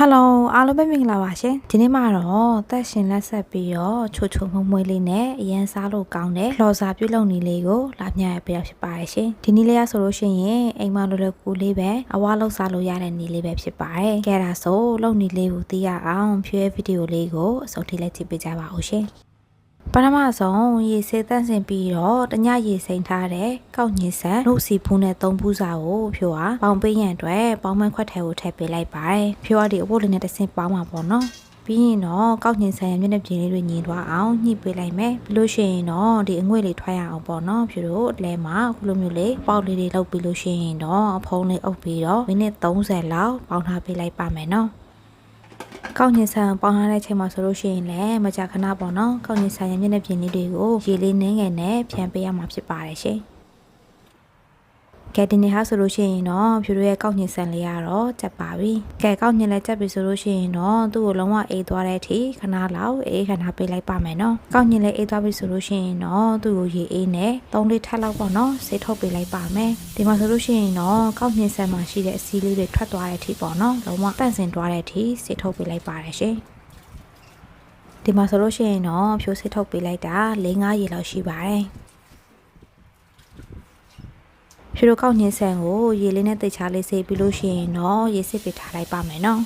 ဟယ်လိုအားလုံးပဲမင်္ဂလာပါရှင်ဒီနေ့မှာတော့သက်ရှင်လက်ဆက်ပြီးတော့ချိုချိုမွမွေးလေးနဲ့အရန်စားလို့ကောင်းတဲ့လော်စာပြုတ်လုံနေလေးကိုလာမျှရပြရဖြစ်ပါတယ်ရှင်ဒီနေ့လေးရဆိုလို့ရှိရင်အိမ်မလိုလိုကူလေးပဲအဝါလောက်စားလို့ရတဲ့နေလေးပဲဖြစ်ပါတယ်ကဲဒါဆိုလုံနေလေးကိုသိရအောင်ဖြွေးဗီဒီယိုလေးကိုအစုံထိလိုက်ကြည့်ပေးကြပါဦးရှင်ပ ထမဆုံးရေစေးတန့်စင်ပြီးတော့တညရေစိမ်ထားတဲ့ကောက်ညင်ဆန်နှုတ်စီဖူးနဲ့သုံးဖူးစာကိုဖြိုးဟာပေါင်ပေးရန်အတွက်ပေါင်းမခွက်ထဲကိုထည့်ပေးလိုက်ပါတယ်ဖြိုးကဒီအဖို့လေးနဲ့တစ်ဆင့်ပေါင်းမှာပေါ့နော်ပြီးရင်တော့ကောက်ညင်ဆန်ရဲ့မျက်နှာပြင်လေးတွေညင်သွားအောင်ညှိပေးလိုက်မယ်ပြီးလို့ရှိရင်တော့ဒီအငွေ့လေးထွက်ရအောင်ပေါ့နော်ဖြိုးတို့အလဲမှာအခုလိုမျိုးလေးပေါက်လေးတွေလုပ်ပြီးလို့ရှိရင်တော့အဖုံးလေးအုပ်ပြီးတော့မိနစ်30လောက်ပေါင်းထားပေးလိုက်ပါမယ်နော် ကောက်ညင်ဆန်ပေါင်းထားတဲ့ချိန်မှာဆိုလို့ရှိရင်လည်းမကြာခဏပေါ့နော်ကောက်ညင်ဆန်ရဲ့မျက်နှာပြင်လေးတွေကိုရေလေးနှင်းငယ်နဲ့ဖြန်းပေးရမှာဖြစ်ပါတယ်ရှင် ကဲဒီနေ့ဟာဆိုလို့ရှိရင်တော့ဖြူတို့ရဲ့ကောက်ညင်ဆန်လေးကတော့ကြက်ပါပြီ။ကဲကောက်ညင်လည်းကြက်ပြီဆိုလို့ရှိရင်တော့သူ့ကိုလုံးဝအေးသွားတဲ့အထိခဏလောက်အေးခဏပေးလိုက်ပါမယ်နော်။ကောက်ညင်လည်းအေးသွားပြီဆိုလို့ရှိရင်တော့သူ့ကိုရေအေးနဲ့၃လထပ်လောက်ပေါ့နော်ဆေးထုတ်ပေးလိုက်ပါမယ်။ဒီမှာဆိုလို့ရှိရင်တော့ကောက်ညင်ဆန်မှာရှိတဲ့အစည်းလေးတွေထွက်သွားတဲ့အထိပေါ့နော်။လုံးဝပန့်စင်သွားတဲ့အထိဆေးထုတ်ပေးလိုက်ပါတယ်ရှင်။ဒီမှာဆိုလို့ရှိရင်တော့ဖြိုးစစ်ထုတ်ပေးလိုက်တာ၄၅ရေလောက်ရှိပါတယ် ဖြူတို့ကောက်ညင်းဆန်ကိုရေလေးနဲ့တိတ်ချလေးဆေးပြီးလို့ရှိရင်တော့ရေစစ်ပေးထားလိုက်ပါမယ်နော်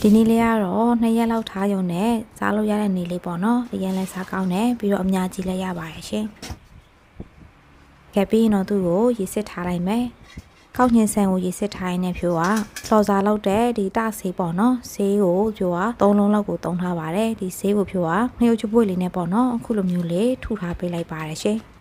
ဒီနေ့လေးကတော့နှစ်ရက်လောက်ထားရုံနဲ့စားလို့ရတဲ့နေ့လေးပေါ့နော်အရင်လဲစားကောင်းတယ်ပြီးတော့အများကြီးလည်းရပါတယ်ရှင်ကဲပြီးရင်တော့သူ့ကိုရေစစ်ထားလိုက်မယ်ကောက်ညင်ဆန်ကိုရေစစ်ထားရင်းနဲ့ဖြိုးကလော်စာလောက်တဲ့ဒီတဆေးပေါ့နော်ဆေးကိုဖြိုးကသုံးလုံးလောက်ကိုသုံးထားပါတယ်ဒီဆေးကိုဖြိုးကနှုတ်ချပွေလေးနဲ့ပေါ့နော်အခုလိုမျိုးလေးထုထားပေးလိုက်ပါတယ်ရှင်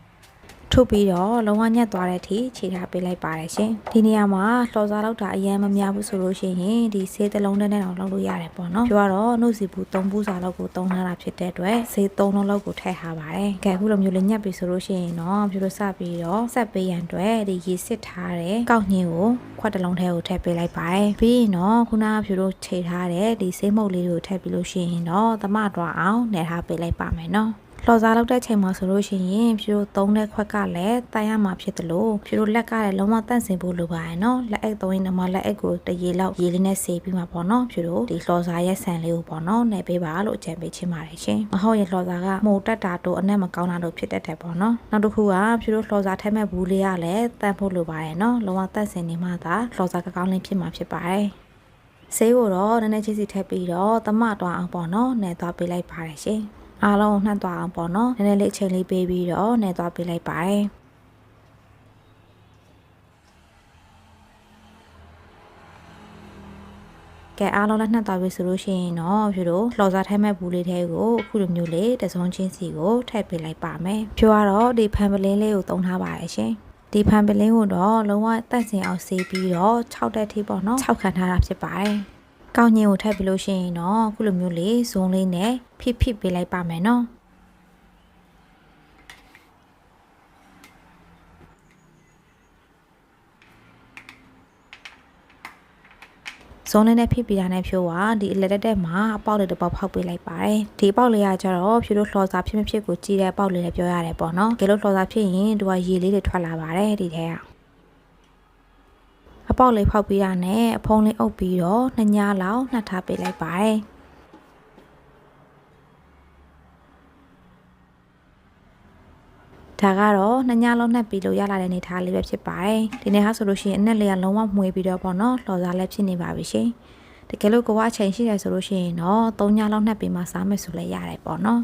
ထုတ်ပြီးတော့လုံးဝညက်သွားတဲ့အထိခြေထားပေးလိုက်ပါတယ်ရှင်ဒီနေရာမှာလှော်စားလောက်တာအရင်မများဘူးဆိုလို့ရှိရင်ဒီဆေးတစ်လုံးနဲ့တော့လုပ်လို့ရတယ်ပေါ့နော်ပြောတော့နှုတ်စီဘူး၃ဘူးစာလောက်ကိုသုံးထားတာဖြစ်တဲ့အတွက်ဆေး၃လုံးလောက်ကိုထည့်ထားပါတယ်ကဲအခုလိုမျိုးလေးညက်ပြီဆိုလို့ရှိရင်တော့ပြလို့စပြီးတော့ဆက်ပေးရန်အတွက်ဒီရေစစ်ထားတဲ့ကောက်ညင်းကိုခွက်တစ်လုံးထဲကိုထည့်ပေးလိုက်ပါတယ်ပြီးရင်တော့ခုနကဖြူလို့ခြေထားတဲ့ဒီဆေးမုတ်လေးကိုထည့်ပြီးလို့ရှိရင်တော့သမတွားအောင်နေထားပေးလိုက်ပါမယ်နော် လှော်စားလောက်တဲ့ချိန်မှာဆိုလို့ရှိရင်ဖြူတို့သုံးတဲ့ခွက်ကလည်းတိုင်ရမှာဖြစ်တယ်လို့ဖြူတို့လက်ကလည်းလုံးဝတန့်စင်ဖို့လိုပါရဲ့နော်လက်အိတ်သုံးရင်တော့လက်အိတ်ကိုတရေလောက်ရေလေးနဲ့ဆေးပြီးမှာပေါ့နော်ဖြူတို့ဒီလှော်စားရဲ့ဆန်လေးကိုပေါ့နော်နယ်ပေးပါလို့အကြံပေးချင်ပါတယ်ရှင်မဟုတ်ရင်လှော်စားကမှုတက်တာတို့အနက်မကောင်းတာတို့ဖြစ်တတ်တယ်ပေါ့နော်နောက်တစ်ခုကဖြူတို့လှော်စားထဲမဲ့ဘူးလေးကလည်းတန့်ဖို့လိုပါရဲ့နော်လုံးဝတန့်စင်နေမှသာလှော်စားကကောင်းလေးဖြစ်မှာဖြစ်ပါတယ်ဆေးကိုတော့နည်းနည်းချင်းစီထည့်ပြီးတော့သမတွားအောင်ပေါ့နော်နယ်သွားပေးလိုက်ပါတယ်ရှင် အားလုံးနှံ့သွားအောင်ပေါ့နော်နည်းနည်းလေးအချိန်လေးပေးပြီးတော့နှဲသွားပေးလိုက်ပါတယ်ကဲအားလုံးလည်းနှက်သွားပြီဆိုလို့ရှိရင်တော့ဖြူတို့လှော်စားထိုင်းမဲ့ဘူးလေးထဲကိုအခုလိုမျိုးလေးတစုံချင်းစီကိုထည့်ပေးလိုက်ပါမယ်ဖြူကတော့ဒီဖန်ပလင်းလေးကိုသုံးထားပါတယ်ရှင်ဒီဖန်ပလင်းကိုတော့လုံးဝတန့်စင်အောင်ဆေးပြီးတော့6တက်ထိပေါ့နော်6ခံထားတာဖြစ်ပါတယ် ကောင်းညင်ကိုထည့်ပြီးလို့ရှိရင်တော့အခုလိုမျိုးလေးဇုံလေးနဲ့ဖိဖိပေးလိုက်ပါမယ်နော်ဇုံးလေးနဲ့ဖိပြတာနဲ့ဖြိုးကဒီအလက်တက်တက်မှာအပေါက်လေးတစ်ပေါက်ဖောက်ပေးလိုက်ပါတယ်ဒီအပေါက်လေးကကျတော့ဖြိုးတို့လှော်စာဖြစ်မဖြစ်ကိုကြည့်တဲ့အပေါက်လေးလည်းပြောရတယ်ပေါ့နော်ကဲလို့လှော်စာဖြစ်ရင်သူကရေလေးတွေထွက်လာပါတယ်ဒီထဲက အပေါက်လေးဖောက်ပြီးတာနဲ့အဖုံးလေးအုပ်ပြီးတော့နှစ်ညလောက်နှက်ထားပေးလိုက်ပါတယ်ဒါကတော့နှစ်ညလုံးနှက်ပြီးလို့ရလာတဲ့နေသားလေးပဲဖြစ်ပါတယ်ဒီနေ့ဟာဆိုလို့ရှိရင်အနက်လေးကလုံးဝမှွေပြီးတော့ပေါ့နော်လှော်စားလည်းဖြစ်နေပါပြီရှင်တကယ်လို့ကိုကအချိန်ရှိတယ်ဆိုလို့ရှိရင်တော့၃ညလောက်နှက်ပြီးမှစားမယ်ဆိုလည်းရတယ်ပေါ့နော်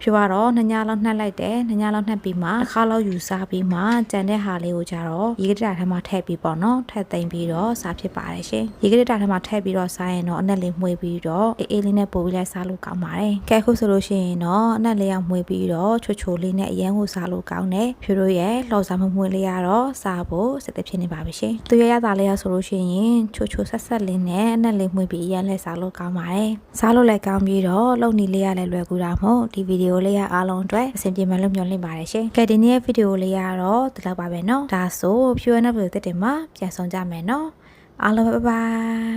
ဖြူကတော့နှစ်ညလောက်နှက်လိုက်တယ်နှစ်ညလောက်နှက်ပြီးမှတစ်ခါလောက်ယူစားပြီးမှကြံတဲ့ဟာလေးကိုကြတော့ရေကတတာထဲမှာထည့်ပြီးပေါ့နော်ထည့်သိမ့်ပြီးတော့စားဖြစ်ပါတယ်ရှင်ရေကတတာထဲမှာထည့်ပြီးတော့စားရင်တော့အနက်လေးမှွေပြီးတော့အေးအေးလေးနဲ့ပို့ပြီးလိုက်စားလို့ကောင်းပါတယ်ကဲခုဆိုလို့ရှိရင်တော့အနက်လေးကမှွေပြီးတော့ချိုချိုလေးနဲ့အရန်ကိုစားလို့ကောင်းတယ်ဖြူတို့ရဲ့လှော်စားမှုမှွေလေးကတော့စားဖို့စက်သက်ဖြစ်နေပါပြီရှင်သူရရသားလေးကဆိုလို့ရှိရင်ချိုချိုဆက်ဆက်လေးနဲ့အနက်လေးမှွေပြီးအရန်လဲစားလို့ကောင်းပါတယ်စားလို့လည်းကောင်းပြီးတော့လုံနေလေးရလည်းလွယ်ကူတာမဟုတ်ဒီဗီဒီယိုလေးကအားလုံးအတွက်အဆင်ပြေမှလို့မျှော်လင့်ပါတယ်ရှင်။ကဲဒီနေ့ရဲ့ဗီဒီယိုလေးကတော့ဒီလောက်ပါပဲเนาะ။ဒါဆို Pure Enough တဲ့တင်မှာပြန်ဆောင်ကြမယ်เนาะ။အားလုံးဘိုင်ဘို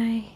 င်